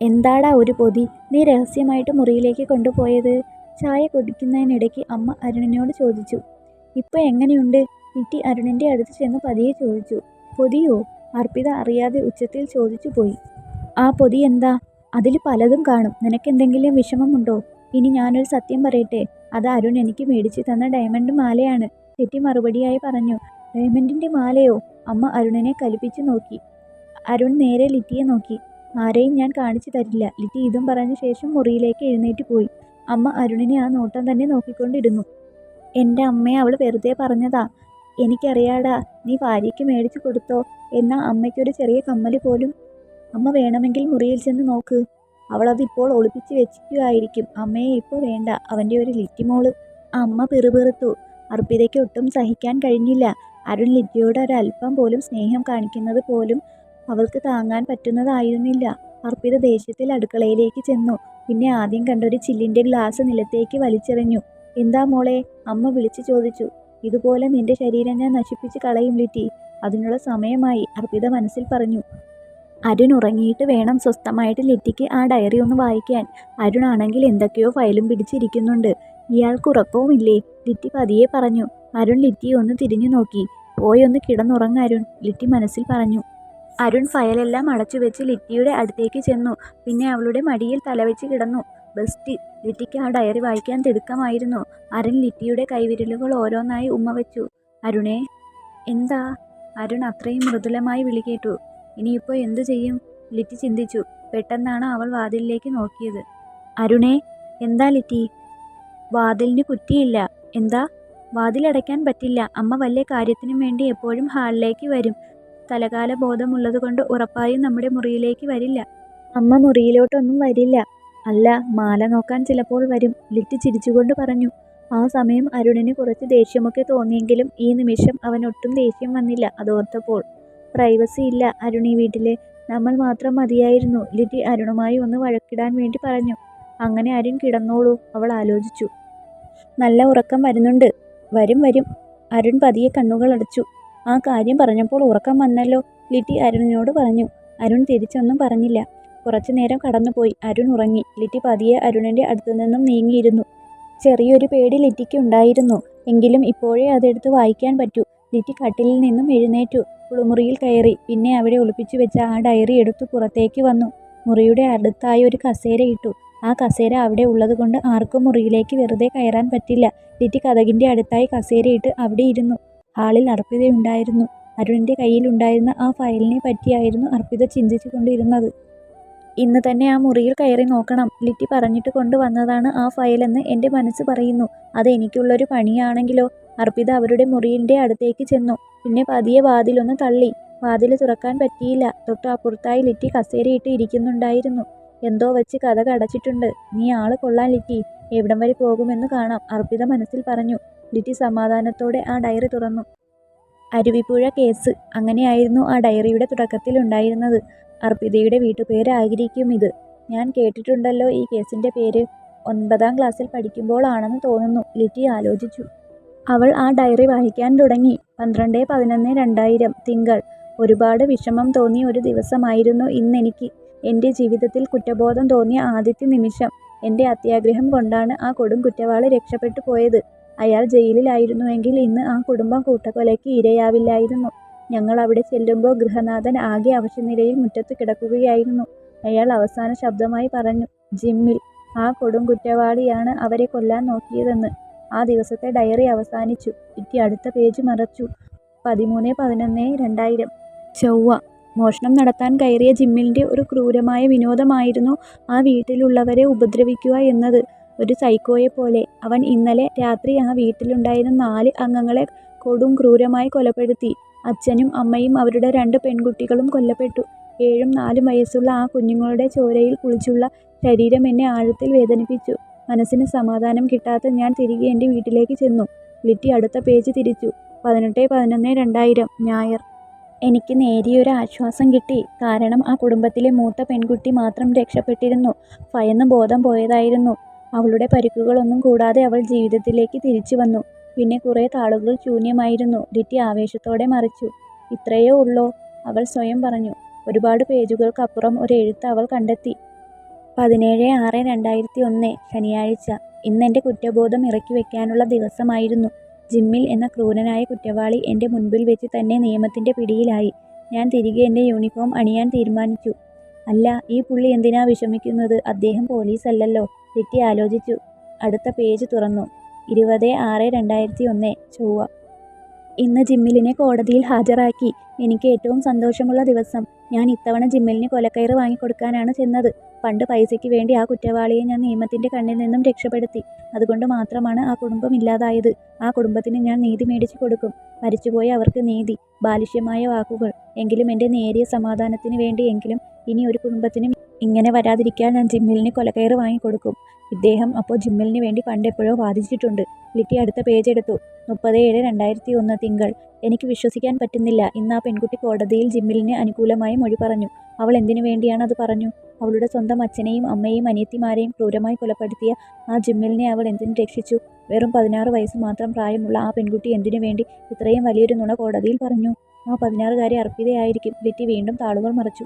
എന്താടാ ഒരു പൊതി? നീ രഹസ്യമായിട്ട് മുറിയിലേക്ക് കൊണ്ടുപോയത്? ചായ കുടിക്കുന്നതിനിടയ്ക്ക് അമ്മ അരുണിനോട് ചോദിച്ചു. ഇപ്പോൾ എങ്ങനെയുണ്ട്? ഇട്ടി അരുണിന്റെ അടുത്ത് ചെന്ന് പതിയെ ചോദിച്ചു. പൊതിയോ? അർപ്പിത അറിയാതെ ഉച്ചത്തിൽ ചോദിച്ചു പോയി. ആ പൊതി എന്താ? അതിൽ പലതും കാണും. നിനക്കെന്തെങ്കിലും വിഷമമുണ്ടോ? ഇനി ഞാനൊരു സത്യം പറയട്ടെ. അത് അരുൺ എനിക്ക് മേടിച്ചു തന്ന ഡയമണ്ട് മാലയാണ്. തെറ്റി മറുപടിയായി പറഞ്ഞു ഡയമണ്ടിന്റെ മാലയോ? അമ്മ അരുണിനെ കലിപ്പിച്ചു നോക്കി. അരുൺ നേരെ ലിറ്റിയെ നോക്കി. ആരെയും ഞാൻ കാണിച്ചു തരില്ല. ലിറ്റി ഇതും പറഞ്ഞ ശേഷം മുറിയിലേക്ക് എഴുന്നേറ്റ് പോയി. അമ്മ അരുണിനെ ആ നോട്ടം തന്നെ നോക്കിക്കൊണ്ടിരുന്നു. എന്റെ അമ്മയെ അവൾ വെറുതെ പറഞ്ഞതാ. എനിക്കറിയാടാ നീ ഭാര്യയ്ക്ക് മേടിച്ചു കൊടുത്തോ എന്നാ അമ്മയ്ക്കൊരു ചെറിയ കമ്മൽ പോലും. അമ്മ വേണമെങ്കിൽ മുറിയിൽ ചെന്ന് നോക്ക്. അവളതിപ്പോൾ ഒളിപ്പിച്ച് വെച്ചിരിക്കുമായിരിക്കും അമ്മയെ ഇപ്പോൾ വേണ്ട. അവന്റെ ഒരു ലിറ്റിമോൾ അമ്മ പിറുപിറുത്തു. അർപ്പിതയ്ക്ക് ഒട്ടും സഹിക്കാൻ കഴിഞ്ഞില്ല. അരുൺ ലിറ്റിയോട് ഒരല്പം പോലും സ്നേഹം കാണിക്കുന്നത് പോലും അവൾക്ക് താങ്ങാൻ പറ്റുന്നതായിരുന്നില്ല. അർപ്പിത ദേഷ്യത്തിൽ അടുക്കളയിലേക്ക് ചെന്നു. പിന്നെ ആദ്യം കണ്ടൊരു ചില്ലിന്റെ ഗ്ലാസ് നിലത്തേക്ക് വലിച്ചെറിഞ്ഞു. എന്താ മോളെ? അമ്മ വിളിച്ചു ചോദിച്ചു. ഇതുപോലെ നിന്റെ ശരീരം ഞാൻ നശിപ്പിച്ച് കളയും ലിറ്റി. അതിനുള്ള സമയമായി അർപ്പിത മനസ്സിൽ പറഞ്ഞു. അരുൺ ഉറങ്ങിയിട്ട് വേണം സ്വസ്ഥമായിട്ട് ലിറ്റിക്ക് ആ ഡയറി ഒന്ന് വായിക്കാൻ. അരുൺ ആണെങ്കിൽ എന്തൊക്കെയോ ഫയലും പിടിച്ചിരിക്കുന്നുണ്ട്. ഇയാൾക്ക് ഉറക്കവുമില്ലേ? ലിറ്റി പതിയെ പറഞ്ഞു. അരുൺ ലിറ്റിയെ ഒന്ന് തിരിഞ്ഞു നോക്കി. പോയൊന്ന് കിടന്നുറങ്ങ അരുൺ ലിറ്റി മനസ്സിൽ പറഞ്ഞു. അരുൺ ഫയലെല്ലാം അടച്ചു വെച്ച് ലിറ്റിയുടെ അടുത്തേക്ക് ചെന്നു. പിന്നെ അവളുടെ മടിയിൽ തലവെച്ച് കിടന്നു. ബെസ്റ്റ് ലിറ്റിക്ക് ആ ഡയറി വായിക്കാൻ തിടുക്കമായിരുന്നു. അരുൺ ലിറ്റിയുടെ കൈവിരലുകൾ ഓരോന്നായി ഉമ്മ വെച്ചു. അരുണേ എന്താ? അരുൺ അത്രയും മൃദുലമായി വിളി കേട്ടു. ഇനിയിപ്പോൾ എന്തു ചെയ്യും? ലിറ്റി ചിന്തിച്ചു. പെട്ടെന്നാണ് അവൾ വാതിലിലേക്ക് നോക്കിയത്. അരുണേ എന്താ ലിറ്റി? വാതിലിന് കുറ്റിയില്ല. എന്താ? വാതിലടയ്ക്കാൻ പറ്റില്ല. അമ്മ വല്ല കാര്യത്തിനും വേണ്ടി എപ്പോഴും ഹാളിലേക്ക് വരും. തലകാല ബോധമുള്ളതുകൊണ്ട് ഉറപ്പായും നമ്മുടെ മുറിയിലേക്ക് വരില്ല. അമ്മ മുറിയിലോട്ടൊന്നും വരില്ല. അല്ല മാല നോക്കാൻ ചിലപ്പോൾ വരും ലിറ്റ് ചിരിച്ചുകൊണ്ട് പറഞ്ഞു. ആ സമയം അരുണിന് കുറച്ച് ദേഷ്യമൊക്കെ തോന്നിയെങ്കിലും ഈ നിമിഷം അവൻ ഒട്ടും ദേഷ്യം വന്നില്ല അതോർത്തപ്പോൾ. പ്രൈവസി ഇല്ല അരുണി വീട്ടിലെ. നമ്മൾ മാത്രം മതിയായിരുന്നു ലിറ്റി അരുണുമായി ഒന്ന് വഴക്കിടാൻ വേണ്ടി പറഞ്ഞു. അങ്ങനെ അരുൺ കിടന്നോളൂ അവൾ ആലോചിച്ചു. നല്ല ഉറക്കം വരുന്നുണ്ട്. വരും വരും. അരുൺ പതിയെ കണ്ണുകൾ അടച്ചു ആ കാര്യം പറഞ്ഞപ്പോൾ ഉറക്കം വന്നല്ലോ. ലിറ്റി അരുണിനോട് പറഞ്ഞു. അരുൺ തിരിച്ചൊന്നും പറഞ്ഞില്ല. കുറച്ചു നേരം കടന്നുപോയി. അരുൺ ഉറങ്ങി. ലിറ്റി പതിയെ അരുണിന്റെ അടുത്തു നിന്നും നീങ്ങിയിരുന്നു. ചെറിയൊരു പേടി ലിറ്റിക്ക് ഉണ്ടായിരുന്നു. എങ്കിലും ഇപ്പോഴേ അതെടുത്ത് വായിക്കാൻ പറ്റൂ. ലിറ്റി കട്ടിലിൽ നിന്നും എഴുന്നേറ്റു. കുളിമുറിയിൽ കയറി. പിന്നെ അവിടെ ഒളിപ്പിച്ചു വെച്ച ആ ഡയറി എടുത്തു പുറത്തേക്ക് വന്നു. മുറിയുടെ അടുത്തായി ഒരു കസേര ഇട്ടു. ആ കസേര അവിടെ ഉള്ളതുകൊണ്ട് ആർക്കും മുറിയിലേക്ക് വെറുതെ കയറാൻ പറ്റില്ല. ലിറ്റി കഥകിന്റെ അടുത്തായി കസേരയിട്ട് അവിടെ ഇരുന്നു. ഹാളിൽ അർപ്പിതയുണ്ടായിരുന്നു. അരുണിന്റെ കയ്യിലുണ്ടായിരുന്ന ആ ഫയലിനെ പറ്റിയായിരുന്നു അർപ്പിത ചിന്തിച്ചു കൊണ്ടിരുന്നത് ഇന്ന് തന്നെ ആ മുറിയിൽ കയറി നോക്കണം ലിറ്റി പറഞ്ഞിട്ട് കൊണ്ടുവന്നതാണ് ആ ഫയലെന്ന് എന്റെ മനസ്സ് പറയുന്നു. അത് എനിക്കുള്ളൊരു പണിയാണെങ്കിലോ? അർപ്പിത അവരുടെ മുറിയിന്റെ അടുത്തേക്ക് ചെന്നു. പിന്നെ പതിയെ വാതിലൊന്ന് തള്ളി. വാതിൽ തുറക്കാൻ പറ്റിയില്ല. തൊട്ട് അപ്പുറത്തായി ലിറ്റി കസേരയിട്ട് ഇരിക്കുന്നുണ്ടായിരുന്നു. എന്തോ വെച്ച് കഥ കടച്ചിട്ടുണ്ട്. നീ ആൾ കൊള്ളാൻ ലിറ്റി. എവിടം വരെ പോകുമെന്ന് കാണാം അർപ്പിത മനസ്സിൽ പറഞ്ഞു. ലിറ്റി സമാധാനത്തോടെ ആ ഡയറി തുറന്നു. അരുവിപ്പുഴ കേസ്. അങ്ങനെയായിരുന്നു ആ ഡയറിയുടെ തുടക്കത്തിൽ ഉണ്ടായിരുന്നത് അർപ്പിതയുടെ വീട്ടുപേരായിരിക്കും ഇത്. ഞാൻ കേട്ടിട്ടുണ്ടല്ലോ ഈ കേസിന്റെ പേര്. ഒൻപതാം ക്ലാസ്സിൽ പഠിക്കുമ്പോഴാണെന്ന് തോന്നുന്നു. ലിറ്റി ആലോചിച്ചു. അവൾ ആ ഡയറി വായിക്കാൻ തുടങ്ങി. പന്ത്രണ്ട് പതിനൊന്ന് രണ്ടായിരം തിങ്കൾ. ഒരുപാട് വിഷമം തോന്നിയ ഒരു ദിവസമായിരുന്നു ഇന്നെനിക്ക്. എന്റെ ജീവിതത്തിൽ കുറ്റബോധം തോന്നിയ ആദ്യത്തെ നിമിഷം. എന്റെ അത്യാഗ്രഹം കൊണ്ടാണ് ആ കൊടും കുറ്റവാളി രക്ഷപ്പെട്ടു പോയത്. അയാൾ ജയിലിലായിരുന്നുവെങ്കിൽ ഇന്ന് ആ കുടുംബം കൂട്ടക്കൊലയ്ക്ക് ഇരയാവില്ലായിരുന്നു. ഞങ്ങൾ അവിടെ ചെല്ലുമ്പോൾ ഗൃഹനാഥൻ ആകെ അവശനിലയിൽ മുറ്റത്ത് കിടക്കുകയായിരുന്നു. അയാൾ അവസാന ശബ്ദമായി പറഞ്ഞു ജിമ്മിൽ ആ കൊടും കുറ്റവാളിയാണ് അവരെ കൊല്ലാൻ നോക്കിയതെന്ന്. ആ ദിവസത്തെ ഡയറി അവസാനിച്ചു. ഇറ്റി അടുത്ത പേജ് മറച്ചു. പതിമൂന്ന് പതിനൊന്ന് രണ്ടായിരം. ചൊവ്വ. മോഷണം നടത്താൻ കയറിയ ജിമ്മിലിന്റെ ഒരു ക്രൂരമായ വിനോദമായിരുന്നു ആ വീട്ടിലുള്ളവരെ ഉപദ്രവിക്കുക എന്നത്. ഒരു സൈക്കോയെ പോലെ. അവൻ ഇന്നലെ രാത്രി ആ വീട്ടിലുണ്ടായിരുന്ന നാല് അംഗങ്ങളെ കൊടും ക്രൂരമായി കൊലപ്പെടുത്തി. അച്ഛനും അമ്മയും അവരുടെ രണ്ട് പെൺകുട്ടികളും കൊല്ലപ്പെട്ടു. ഏഴും നാലും വയസ്സുള്ള ആ കുഞ്ഞുങ്ങളുടെ ചോരയിൽ കുളിച്ചുള്ള ശരീരം എന്നെ ആഴത്തിൽ വേദനിപ്പിച്ചു. മനസ്സിന് സമാധാനം കിട്ടാത്ത ഞാൻ തിരികെ എന്റെ വീട്ടിലേക്ക് ചെന്നു. ലിറ്റി അടുത്ത പേജ് തിരിച്ചു. പതിനെട്ട് പതിനൊന്ന് രണ്ടായിരം. ഞായർ. എനിക്ക് നേരിയൊരു ആശ്വാസം കിട്ടി. കാരണം ആ കുടുംബത്തിലെ മൂത്ത പെൺകുട്ടി മാത്രം രക്ഷപ്പെട്ടിരുന്നു. ഭയന്ന് ബോധം പോയതായിരുന്നു. അവളുടെ പരിക്കുകളൊന്നും കൂടാതെ അവൾ ജീവിതത്തിലേക്ക് തിരിച്ചു വന്നു. പിന്നെ കുറേ താളുകൾ ശൂന്യമായിരുന്നു. ലിറ്റി ആവേശത്തോടെ മറിച്ചു. ഇത്രയേ ഉള്ളോ? അവൾ സ്വയം പറഞ്ഞു. ഒരുപാട് പേജുകൾക്കപ്പുറം ഒരു എഴുത്ത് അവൾ കണ്ടെത്തി. പതിനേഴ് ആറ് രണ്ടായിരത്തി ഒന്ന് ശനിയാഴ്ച ഇന്നെന്റെ കുറ്റബോധം ഇറക്കി വയ്ക്കാനുള്ള ദിവസമായിരുന്നു. ജിമ്മിൽ എന്ന ക്രൂരനായ കുറ്റവാളി എന്റെ മുൻപിൽ വെച്ച് തന്നെ നിയമത്തിന്റെ പിടിയിലായി. ഞാൻ തിരികെ എന്റെ യൂണിഫോം അണിയാൻ തീരുമാനിച്ചു. അല്ല, ഈ പുള്ളി എന്തിനാ വിഷമിക്കുന്നത്? അദ്ദേഹം പോലീസല്ലല്ലോ. തെറ്റി ആലോചിച്ചു. അടുത്ത പേജ് തുറന്നു. ഇരുപത് ആറ് രണ്ടായിരത്തി ഒന്ന് ചൊവ്വ. ഇന്ന് ജിമ്മിലിനെ കോടതിയിൽ ഹാജരാക്കി. എനിക്ക് ഏറ്റവും സന്തോഷമുള്ള ദിവസം. ഞാൻ ഇത്തവണ ജിമ്മിലിന് കൊലക്കയറ് വാങ്ങിക്കൊടുക്കാനാണ് ചെന്നത്. പണ്ട് പൈസയ്ക്ക് വേണ്ടി ആ കുറ്റവാളിയെ ഞാൻ നിയമത്തിന്റെ കണ്ണിൽ നിന്നും രക്ഷപ്പെടുത്തി. അതുകൊണ്ട് മാത്രമാണ് ആ കുടുംബം ഇല്ലാതായത്. ആ കുടുംബത്തിന് ഞാൻ നീതി മേടിച്ചു കൊടുക്കും. മരിച്ചുപോയ അവർക്ക് നീതി. ബാലിഷ്യമായ വാക്കുകൾ. എങ്കിലും എന്റെ നേരിയ സമാധാനത്തിന് വേണ്ടി എങ്കിലും ഇനി ഒരു കുടുംബത്തിനും ഇങ്ങനെ വരാതിരിക്കാൻ ഞാൻ ജിമ്മിലിന് കൊലക്കയറ് വാങ്ങിക്കൊടുക്കും. ഇദ്ദേഹം അപ്പോൾ ജിമ്മിലിന് വേണ്ടി പണ്ടെപ്പോഴോ വാദിച്ചിട്ടുണ്ട്. ലിറ്റി അടുത്ത പേജ് എടുത്തു. മുപ്പത് ഏഴ് രണ്ടായിരത്തി ഒന്ന് തിങ്കൾ. എനിക്ക് വിശ്വസിക്കാൻ പറ്റുന്നില്ല. ഇന്ന് ആ പെൺകുട്ടി കോടതിയിൽ ജിമ്മിലിന് അനുകൂലമായി മൊഴി പറഞ്ഞു. അവൾ എന്തിനു വേണ്ടിയാണ് അത് പറഞ്ഞു? അവളുടെ സ്വന്തം അച്ഛനെയും അമ്മയെയും അനിയത്തിമാരെയും ക്രൂരമായി കൊലപ്പെടുത്തിയ ആ ജിമ്മിലിനെ അവൾ എന്തിനു രക്ഷിച്ചു? വെറും പതിനാറ് വയസ്സ് മാത്രം പ്രായമുള്ള ആ പെൺകുട്ടി എന്തിനു വേണ്ടി ഇത്രയും വലിയൊരു നുണ കോടതിയിൽ പറഞ്ഞു? ആ പതിനാറുകാരി അർപ്പിതയായിരിക്കും. ലിറ്റി വീണ്ടും താളുകൾ മറിച്ചു.